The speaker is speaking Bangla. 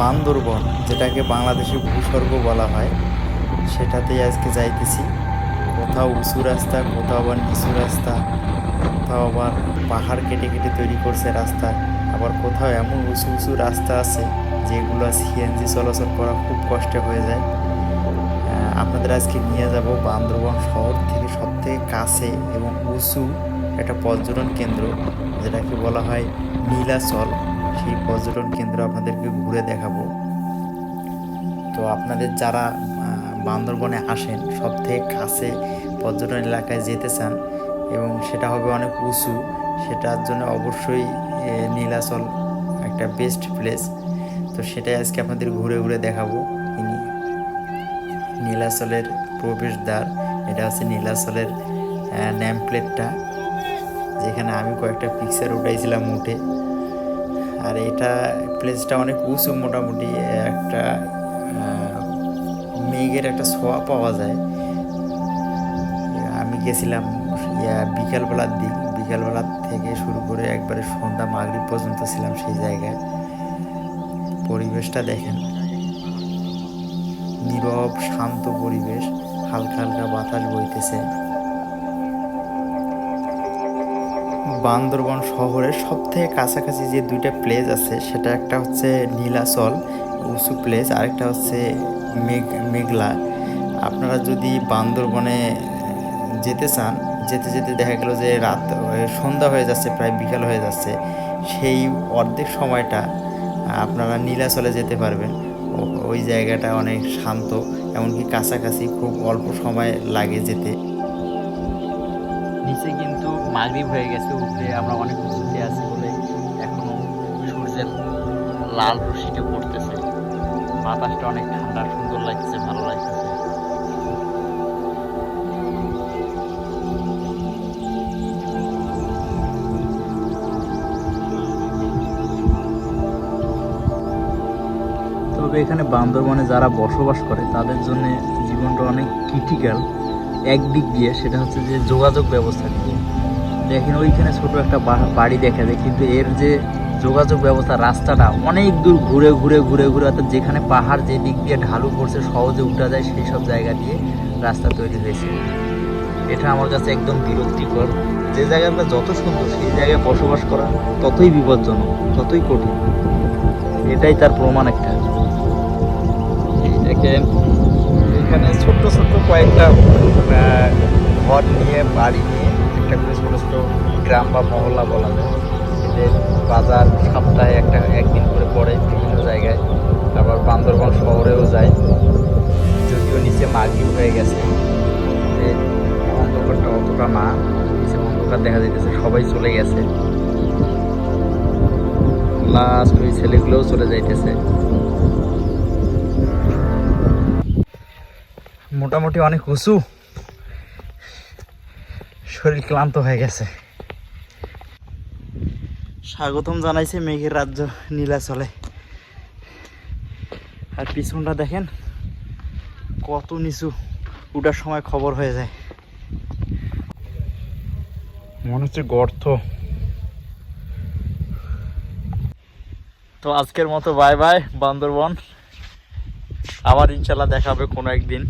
বান্দরবন, যেটাকে বাংলাদেশে ভূস্বর্গ বলা হয়, সেটাতেই আজকে যাইতেছি। কোথাও উঁচু রাস্তা, কোথাও আবার নিচু রাস্তা, কোথাও আবার পাহাড় কেটে কেটে তৈরি করছে রাস্তা, আবার কোথাও এমন উঁচু উঁচু রাস্তা আছে, যেগুলো সিএনজি চলাচল করা খুব কষ্টে হয়ে যায়। আপনাদের আজকে নিয়ে যাব বান্দরবান শহর থেকে সব থেকে কাছে এবং উঁচু একটা পর্যটন কেন্দ্র, যেটাকে বলা হয় নীলাচল। সেই পর্যটন কেন্দ্র আপনাদেরকে ঘুরে দেখাবো। তো আপনাদের যারা বান্দরবনে আসেন সব থেকে কাছে পর্যটন এলাকায় যেতে চান এবং সেটা হবে অনেক উঁচু, সেটার জন্য অবশ্যই নীলাচল একটা বেস্ট প্লেস তো সেটাই আজকে আপনাদের ঘুরে ঘুরে দেখাবো। ইনি, নীলাচলের প্রবেশদ্বার, এটা হচ্ছে নীলাচলের নেম প্লেটটা যেখানে আমি কয়েকটা পিকচার উঠাইছিলাম উঠে। আর এটা প্লেসটা অনেক উঁচু মোটামুটি, একটা মেঘের একটা ছোঁয়া পাওয়া যায়। আমি গেছিলাম, ইয়া, বিকালবেলার দিক, বিকালবেলা থেকে শুরু করে একবারে সন্ধ্যা মাগরিব পর্যন্ত ছিলাম সেই জায়গায়। পরিবেশটা দেখেন, নীরব, শান্ত পরিবেশ, হালকা হালকা বাতাস বইতেছে। বান্দরবন শহরের সব থেকে কাছাকাছি যে দুইটা প্লেস আছে, সেটা একটা হচ্ছে নীলাচল, উঁচু প্লেস আরেকটা হচ্ছে মেঘ, মেঘলা। আপনারা যদি বান্দরবনে যেতে চান, যেতে যেতে দেখা গেল যে রাত সন্ধ্যা হয়ে যাচ্ছে, প্রায় বিকাল হয়ে যাচ্ছে, সেই অর্ধেক সময়টা আপনারা নীলাচলে যেতে পারবেন। ওই জায়গাটা অনেক শান্ত, এমনকি কাছাকাছি খুব অল্প সময় লাগে যেতে। নিচে কিন্তু মাগরিব হয়ে গেছে, উপরে আমরা অনেক উঁচুতে আছি বলে এখনও সূর্যের লাল রশ্মিটা পড়তেছে। বাতাসটা অনেক ঠান্ডা, সুন্দর লাগছে, ভালো লাগতেছে তবে এখানে বান্দরবনে যারা বসবাস করে, তাদের জন্য জীবনটা অনেক ক্রিটিক্যাল একদিক দিয়ে সেটা হচ্ছে যে যোগাযোগ ব্যবস্থা। দেখেন ওইখানে ছোট একটা বাড়ি দেখা যায়, কিন্তু এর যে যোগাযোগ ব্যবস্থা রাস্তাটা অনেক দূর ঘুরে ঘুরে ঘুরে ঘুরে, অর্থাৎ যেখানে পাহাড় যে দিক দিয়ে ঢালু পড়ছে, সহজে উঠা যায় সেই সব জায়গা দিয়ে রাস্তা তৈরি হয়েছে। এটা আমার কাছে একদম বিরক্তিকর। যে জায়গাটা যত সুন্দর, সেই জায়গায় বসবাস করা ততই বিপজ্জনক, ততই কঠিন। এটাই তার প্রমাণ একটা। দেখেন এখানে ছোট্ট ছোট্ট কয়েকটা ঘর নিয়ে, বাড়ি নিয়ে একটা করে ছোটো ছোটো গ্রাম বা মহল্লা বলা যায়। এদের বাজার সপ্তাহে একটা, একদিন করে পড়ে বিভিন্ন জায়গায়। আবার বান্দরবান শহরেও যায়। যদিও নিচে মাগি হয়ে গেছে। যে অন্ধকারটা অতটা না, নিচে অন্ধকার দেখা যাইতেছে, সবাই চলে গেছে। লাস্ট ওই ছেলেগুলোও চলে যাইতেছে। মোটামুটি অনেক উঁচু। শরীর ক্লান্ত হয়ে গেছে। স্বাগতম জানাইছে মেঘের রাজ্য নীলাচলে। আর পিছনটা দেখেন, কত নিচু। উঠার সময় খবর হয়ে যায়। মনে হচ্ছে গর্ত। তো আজকের মতো বাই বাই, বান্দরবন। আবার ইনশাল্লাহ দেখা হবে কোনো একদিন।